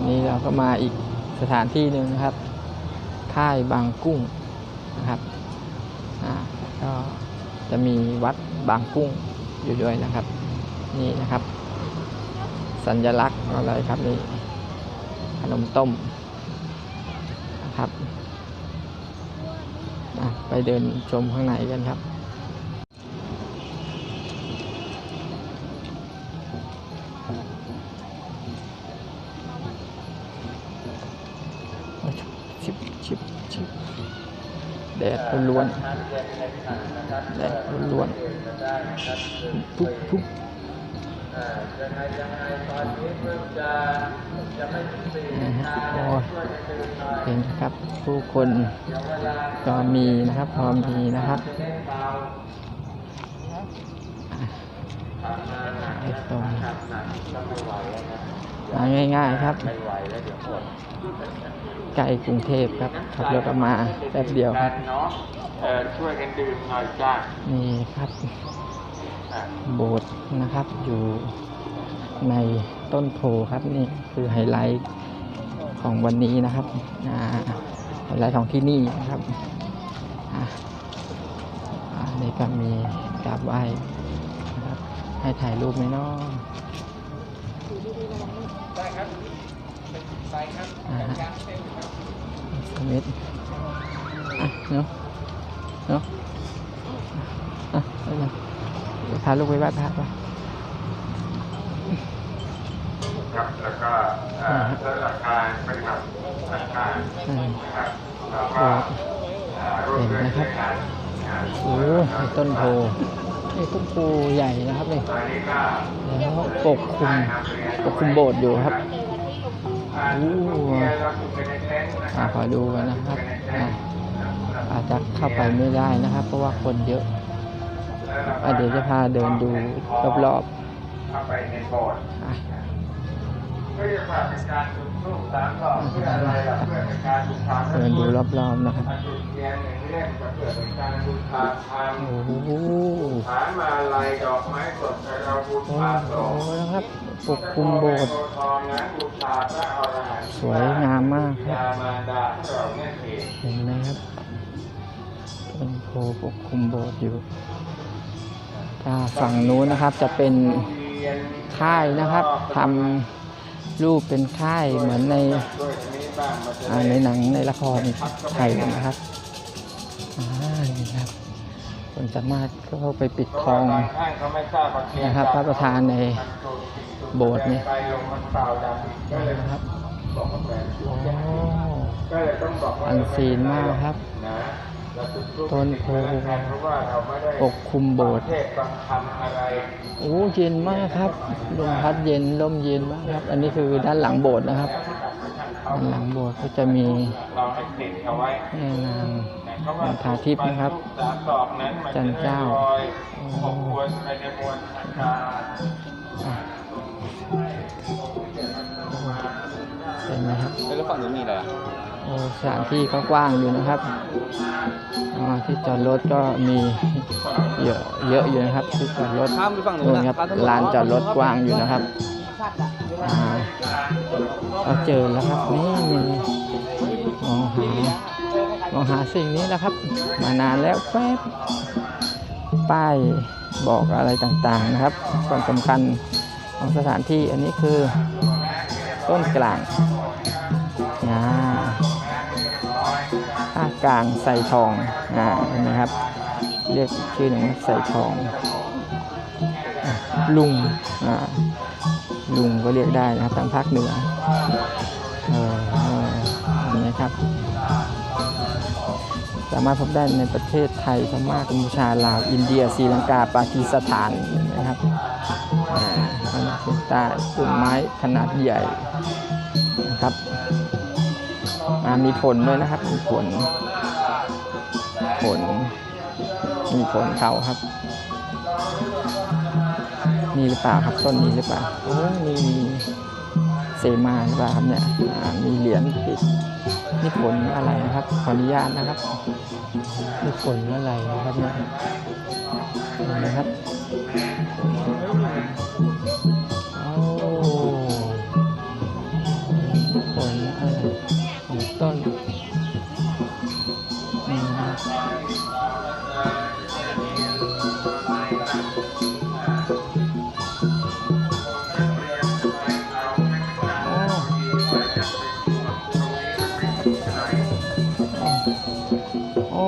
วันนี้เราก็มาอีกสถานที่หนึ่งนะครับ ค่ายบางกุ้งนะครับอ่าก็จะมีวัดบางกุ้งอยู่ด้วยนะครับ นี่นะครับ สัญลักษณ์อะไรครับนี่ขนมต้มนะครับไปเดินชมข้างในกันครับ แดดล้วนแดดล้วนๆทุบทุบโอ้ยเห็นครับผู้คนก็มีนะครับพร้อมมีนะครับไอ้ตรง มาง่ายๆครับใกล้กรุงเทพครับ ขับรถออกมาแป๊บเดียวครับช่วยกันดื่มหน่อยจ้านี่ครับ โบสถ์นะครับ อยู่ในต้นโพครับนี่คือไฮไลท์ของวันนี้นะครับไฮไลท์ของที่นี่นะครับอ่าอ่านี่ก็มีกราบไหว้นะครับ ให้ถ่ายรูปไหมเนาะ ได้ครับไปครับอ่าฮะสมิธอะเนาะเนาะอะไปเลยเดี๋ยวพาลูกไปไหว้พระไปครับแล้วก็เอ่อลดราคาเป็นครับราคาอืมครับแล้วก็เอ่อร่วมด้วยช่วยกันนะโอ้ไอ้ต้นโพ นี่ต้นโพใหญ่นะครับนี่แล้วปกคลุมปกคลุมโบสถ์อยู่ครับอ่าโอ้เราถูกไปในเต็นท์นะคอ่าขอดูกันนะครับอาอาจจะเข้าไปไม่ได้นะครับ เพราะว่าคนเยอะอะเดี๋ยวจะพาเดินดูรอบเข้าไปในโบสถ์ๆ อะเพื่อจะเป็นการจุดธูปสามดอกเพื่ออะไรล่ะเพื่อเป็นการบูชาพระเดินดูคุณรอบๆนะครับถ้าจุดเทียนหนึ่งเล่มก็เพื่อเป็นการบูชาธรรมโอ้โหฐานมาลัยดอกไม้สดแต่เราบูโอ้ชาโหสงฆ์นะครับปกคลุมโบสถ์ทองนั้นบูชาพระอรหันต์สวยงามมากครับยามารดาที่เราเนี่ยเองเห็นไหมครับต้นโพปกคลุมโบสถ์อยู่ถ้าฝั่งนู้นนะครับจะเป็นเรียนค่ายนะครับทำ รูปเป็นค่ายเหมือนในในหนังในละครไทยนะครับนี่ครับคนสามารถเข้าไปปิดทองนะครับ พระประธานในโบสถ์นี่นะครับอกว่าแหวนโอ้ก็เลยต้องบอกว่าอันซีนมากครับ นะเราจุดธูปต้นโพเพราะว่าเราไม่ได้ปกคลุมโบสถ์เทศฟังธรรมอะไรโอ้เย็นมากครับลมพัดเย็นลมเย็นมากครับ อันนี้คือด้านหลังโบสถ์นะครับด้านหลังโบสถ์ก็จะมีเราให้ติดเอาไว้แม่นางแต่เขาว่าทาทิพย์นะครับสามดอกนั้นมันจันเจ้าจะได้รอยหกวนไปในมวลอากาศอะเห็นไหมครับแล้วฝั่งนู้นมีอะไรอะโอ้สถานที่ก็กว้างอยู่นะครับอ่า ที่จอดรถก็มีเยอะเยอะอยู่นะครับที่จอดรถข้ามไปฝั่งนู้นู่นะครับลานจอดรถกว้างอยู่นะครับอ่าเจอแล้วครับนี่มีมองหามองหาสิ่งนี้นะครับ มานานแล้วแป๊บป้ายบอกอะไรต่างๆนะครับ ความสำคัญของสถานที่อันนี้คือต้นกลางาคกลางใส่ทองอ่านไหมครับ เรียกชื่อหนึ่งใส่ทองลุงอ่าลุงก็เรียกได้นะครับทางภาคเหนือเออเอออย่างนี้ยครับ สามารถพบได้ในประเทศไทยพม่ากัมพูชาลาว อินเดียศรีลังกาปากีสถานนะครับอ่าอันนี้เป็นใต้ต้นไม้ขนาดใหญ่นะครับมีผลด้วยนะครับ มีผล มีผลเขาครับ นี่หรือเปล่าครับต้นนี้หรือเปล่าโอ้มีเซมาหรือเปล่าครับเนี่ยอ่ามีเหรียญติดนี่ผลอะไรนะครับขออนุญาตนะครับนี่ผลอะไรนะครับเนี่ยเห็นไหมครับ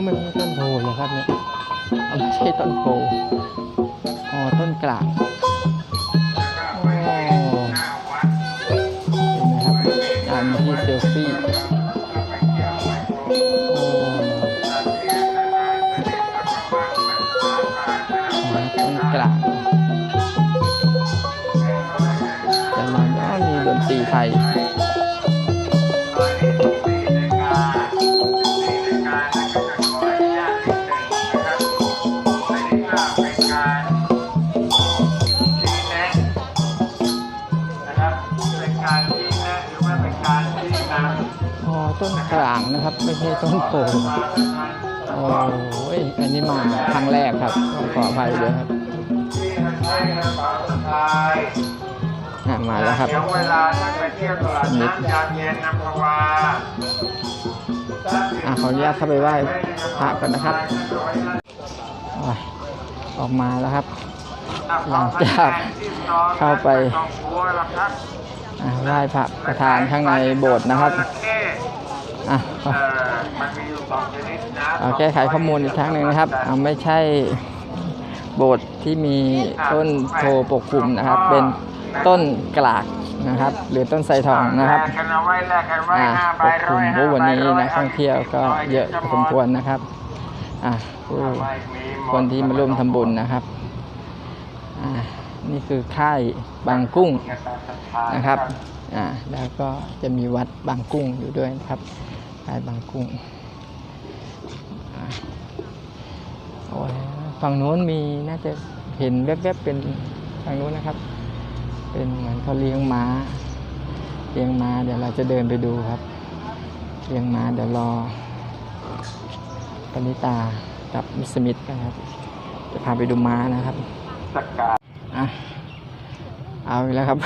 โอ้โอ้ไม่ต้นโพเหรอครับเนี่ยเอาไม่ใช่ต้นโพอ๋อต้นกลางโอ้เห็นไหมครับอ่านที่เซลฟี่โอ้ต้นกลางแต่มันก็มีดนตรีไทย กลางนะครับ ไม่ใช่ต้นโพโอ้ยอันนี้มาครั้งแรกครับต้องขออภัยด้วยครับมาแล้วครับเดี๋ยวเวลาท่านไปเที่ยวตลาดน้ำยามเย็นอัมพวาอะขออนุญาตเข้าไปไหว้พระก่อนนะครับ ออกมาแล้วครับ หลังจากเข้าไปไหว้พระประธานข้างในโบสถ์นะครับ อะขอเออมันมีอยู่สองชนิดนะเอาแก้ไขข้อมูลอีกครั้งหนึ่งนะครับเอาไม่ใช่โบสถ์ที่มีต้นโพปกคลุมนะครับ เป็นต้นกลากนะครับหรือต้นไทรทองนะครับแลกกันเอาไว้แลกกันไว้อ่าห้าปใบกคลุร้อมยเพราะวันนี้ห้าใบนักท่องเที่ยวก็เยอะพอสมควรนะครับอะผู้คนที่มาร่วมทำบุญนะครับอ่านี่คือค่ายบางกุ้งนะครับอ่าแล้วก็จะมีวัดบางกุ้งอยู่ด้วยนะครับ ค่ายบางกุ้งอ่าโอ้ยฝั่งโน้นมีน่าจะเห็นแวบๆเป็นทางโน้นนะครับ เป็นเหมือนเขาเลี้ยงม้า เลี้ยงม้าเดี๋ยวเราจะเดินไปดูครับเลี้ยงม้าเดี๋ยวรอปณิตากับมิสสมิธกันครับ จะพาไปดูม้านะครับสักการอะเอาอีกแล้วครับ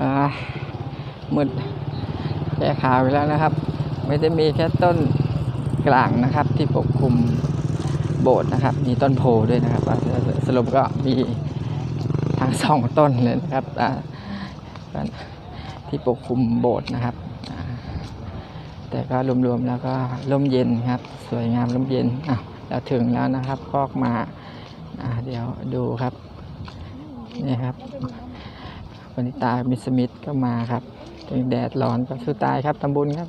อ่ามืดแก้ข่าวไปแล้วนะครับ ไม่ได้มีแค่ต้นกลางนะครับที่ปกคลุมโบสถ์นะครับ มีต้นโพด้วยนะครับ สรุปก็มีทั้งสองต้นเลยนะครับที่ปกคลุมโบสถ์นะครับ แต่ก็รวมๆแล้วก็ร่มเย็นครับ สวยงามร่มเย็นอะเราถึงแล้วนะครับคอกมาเดี๋ยวดูครับนี่ครับวันิตามิสสมิธก็มาครับถึงแดดร้อนก็สู้ตายครับทำบุญครับ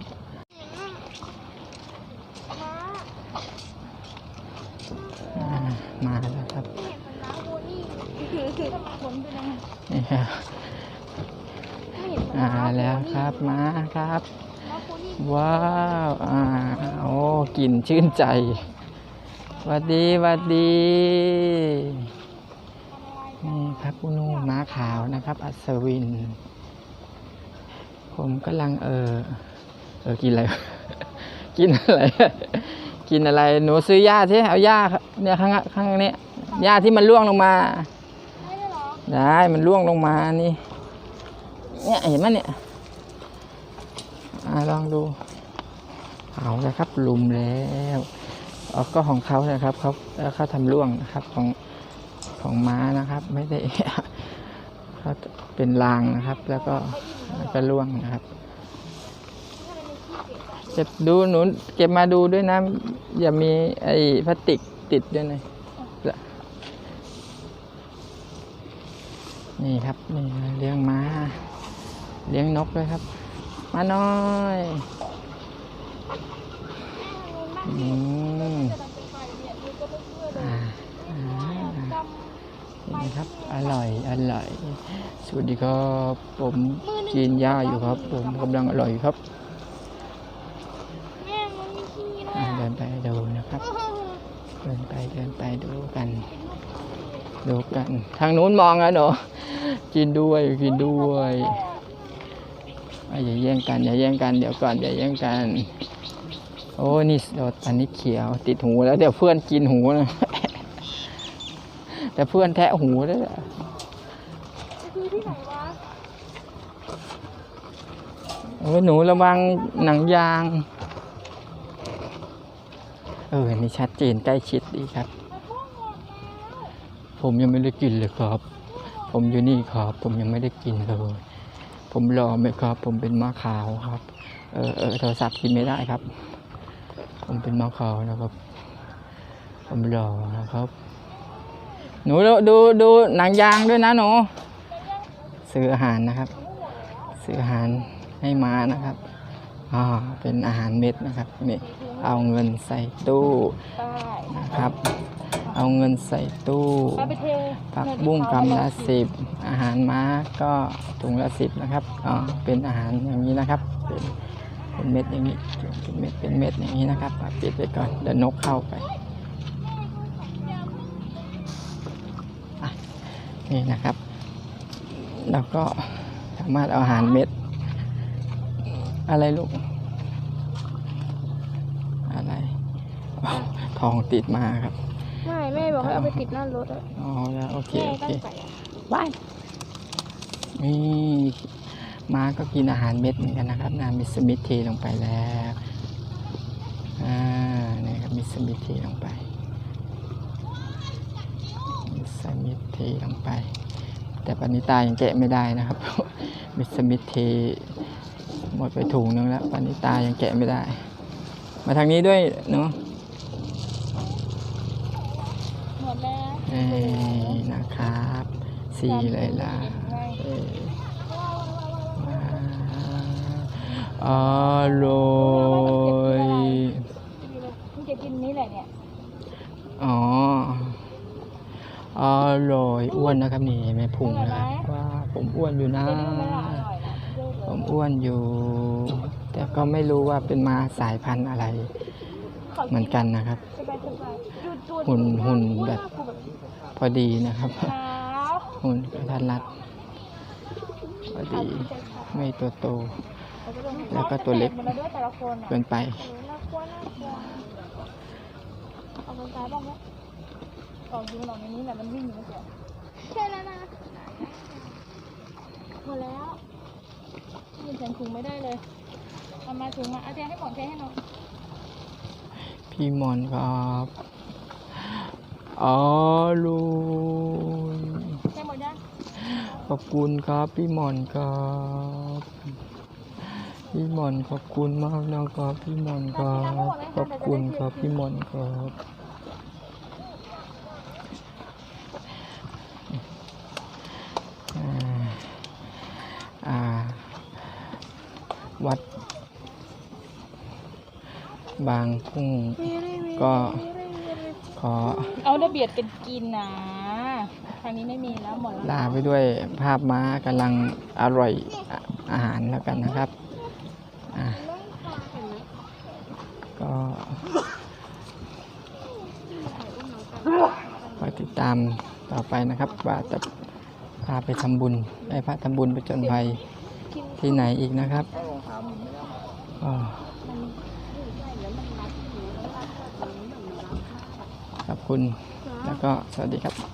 อ่ามาแล้วครับ นี่ครับ อ่าแล้วครับมาครับ ว้าวอ่าโอ้กลิ่นชื่นใจวัดดีวัดดีนี่ครับอุนูม้าขาวนะครับ อัศวิน ผมกำลังเออเออกินอะไร กินอะไร กินอะไร หนูซื้อหญ้าที่เอาหญ้าเนี่ยข้างข้างนี้หญ้าที่มันร่วงลงมา ได้มันร่วงลงมานี่ เนี่ยเห็นไหมเนี่ยอลองดูเอาแล้วครับลุมแล้วเอก็ของเขานะครับเขาแล้วเขาทำร่วงนะครับของของม้านะครับ ไม่ได้เขาเป็นรางนะครับ แล้วก็ก็ร่วงนะครับเก็บดูหนูเก็บมาดูด้วยนะ อย่ามีไอ้พลาสติกติดด้วยนะนี่ครับนี่เลี้ยงม้า เลี้ยงนกด้วยครับ มาน้อยอืมนี่ครับ อร่อย อร่อย สวัสดีครับ ผมกินหญ้าอยู่ครับ ผมกำลังอร่อยครับแม่มันมีขี้ด้วอ่ายเดินไปดูนะครับ เดินไปเดินไปดูกัน ดูกัน ทางนู้นมองอะหนูกินด้วย กินด้วย อะอย่าแย่งกันอย่าแย่งกันเดี๋ยวก่อนอย่าแย่งกัน โอ้นี่โดดอันนี้เขียว ติดหูแล้วเดี๋ยวเพื่อนกินหูนะแต่เพื่อนแทะหูด้วยอะคือที่ไหนวะโอ้โอ้ยหนูระวังหนังยาง เออ นี่ชัดเจนใกล้ชิดดีครับ ผมยังไม่ได้กินเลยครับ ผมอยู่นี่ครับ ผมยังไม่ได้กินเลย ผมรอไหมครับ ผมเป็นม้าขาวครับ เออเออโทรศัพท์กินไม่ได้ครับ ผมเป็นม้าขาวนะครับ ผมรอนะครับ หนูดูดูหนังยางด้วยนะหนูซื้ออาหารนะครับ ซื้ออาหารให้ม้านะครับอ่าเป็นอาหารเม็ดนะครับนี่เอาเงินใส่ตู้นะครับ เอาเงินใส่ตู้ผักบุ้งกำละสิบอาหารม้าก็ถุงละสิบนะครับอ๋อเป็นอาหารอย่างนี้นะครับ เป็นเป็นเม็ดอย่างนี้เป็นเม็ดเป็นเม็ดอย่างนี้นะครับปิดไปก่อนเดี๋ยวนกเข้าไปนี่นะครับแล้วก็สามารถเอาอาหารเม็ด อะไรลูก อะไรทองติดมาครับ บอกให้เอาไปติดหน้ารถอะอ๋อแล้วโอเคแม่โอตั้เคงใจอะบายนี่ม้าก็กินอาหารเม็ดเหมือนกันนะครับนะมิสมิทเทลงไปแล้วอ่านี่ครับมิสมิทเทลงไปมิสมิทเทลงไป แต่ปณิตายังแกะไม่ได้นะครับมิสมิทเทหมดไปถุงนึงแล้วปณิตายังแกะไม่ได้ มาทางนี้ด้วยเนาะ หม ดแล้วเอ้ยนะครับ สีเลยล่ะเอ่ออร่อยมึงจะกินนี้แหละเนี่ย อ๋อ อร่อยอ้วนนะครับนี่เห็นไหม่พุงนะครับว่าผมอ้วนอยู่นะจะดูไหมล่ะอร่อยนะดูเลผยมอ้วนอยู่ แต่ก็ไม่รู้ว่าเป็นมาสายพันธุ์อะไรขอ เหมือนกันนะครับสบายสบายดูตัวหุ่นหุ่นแบบกูแบบพอดีนะครับขาวหุ่นกระทัดรัดพอดีไม่ตัวโต แล้วก็ตัวเล็กหมดแล้วด้วยแต่ละคนอะเกินไปโอ้โหน่ากลัวน่ากลัวเอามันซ้ายบ้างไหมกล่องยิงหลอกในนี้แหละมันวิ่งอยู่ไม่เกี่ยวใช่แล้วนะหมดแล้วยืนใส่ถุงไม่ได้เลยเอามาถุงมาเอาเทียนให้หมดเทียนให้หน่อย พี่มอนครับอร่อยเทียนหมดยังขอบคุณครับพี่หมอนครับพี่หมอนขอบคุณมากนะครับพี่หมอนครับขอบคุณครับพี่หมอนครับวัด บางพุ่งก็ขอเอาระเบียดกันกินนะทางนี้ไม่มีแล้วหมดแล้วลาไปด้วยภาพม้ากำลังอร่อยอะอาหารแล้วกันนะครับอะก็คอยติดตามต่อไปนะครับ ว่าจะพาไปทำบุญได้พระทำบุญไปจนภัยที่ไหนอีกนะครับก็ขอบ คุณ แล้วก็สวัสดีครับ